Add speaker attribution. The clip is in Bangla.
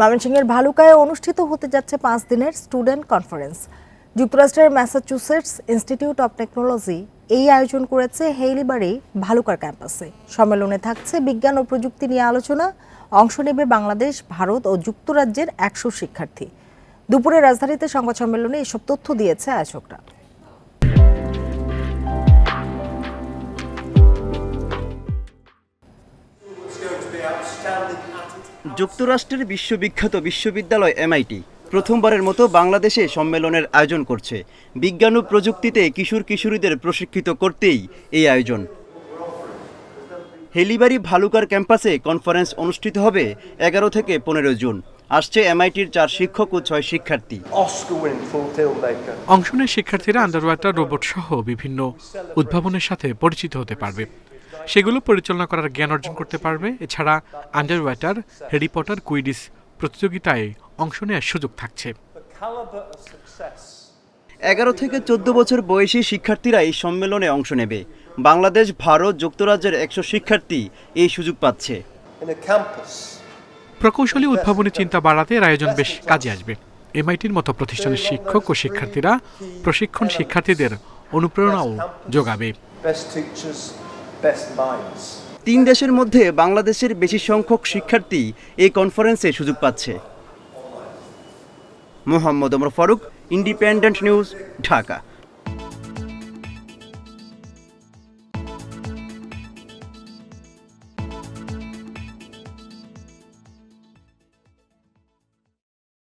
Speaker 1: ময়মনসিংহের ভালুকায় অনুষ্ঠিত হতে যাচ্ছে পাঁচ দিনের স্টুডেন্ট কনফারেন্স। যুক্তরাষ্ট্রের ম্যাসাচুসেটস ইনস্টিটিউট অব টেকনোলজি এই আয়োজন করেছে হেইলিবাড়ি ভালুকার ক্যাম্পাসে। সম্মেলনে থাকছে বিজ্ঞান ও প্রযুক্তি নিয়ে আলোচনা, অংশ নেবে বাংলাদেশ, ভারত ও যুক্তরাজ্যের একশো শিক্ষার্থী। দুপুরে রাজধানীতে সংবাদ সম্মেলনে এসব তথ্য দিয়েছে আয়োজকরা।
Speaker 2: যুক্তরাষ্ট্রের বিশ্ববিখ্যাত বিশ্ববিদ্যালয় এমআইটি প্রথমবারের মতো বাংলাদেশে সম্মেলনের আয়োজন করছে। বিজ্ঞান ও প্রযুক্তিতে কিশোর কিশোরীদের প্রশিক্ষিত করতেই এই আয়োজন। হেলিবাড়ি ভালুকার ক্যাম্পাসে কনফারেন্স অনুষ্ঠিত হবে এগারো থেকে পনেরো জুন। আসছে এমআইটির চার শিক্ষক ও ছয় শিক্ষার্থী.
Speaker 3: অংশ নেয় শিক্ষার্থীরা আন্ডারওয়াটার রোবট সহ বিভিন্ন উদ্ভাবনের সাথে পরিচিত হতে পারবে। সেগুলো পরিচালনা করার জ্ঞান অর্জন করতে পারবে। এছাড়া আন্ডারওয়াটার হ্যারি পটার কুইডিস প্রতিযোগিতায় অংশ নেওয়ার সুযোগ থাকছে.
Speaker 2: এগারো থেকে চোদ্দ বছর বয়সী শিক্ষার্থীরা এই সম্মেলনে অংশ নেবে। বাংলাদেশ ভারত যুক্তরাজ্যের একশো শিক্ষার্থী এই সুযোগ পাচ্ছে।
Speaker 3: প্রকৌশলী উদ্ভাবনী চিন্তা বাড়াতে এর আয়োজন বেশ কাজে আসবে। এমআইটির মতো প্রতিষ্ঠানের শিক্ষক ও শিক্ষার্থীরা প্রশিক্ষণ শিক্ষার্থীদের অনুপ্রেরণাও যোগাবে।
Speaker 2: তিন দেশের মধ্যে বাংলাদেশের বেশি সংখ্যক শিক্ষার্থী এই কনফারেন্সে সুযোগ পাচ্ছে। Mohammad Omar Faruk Independent News Dhaka.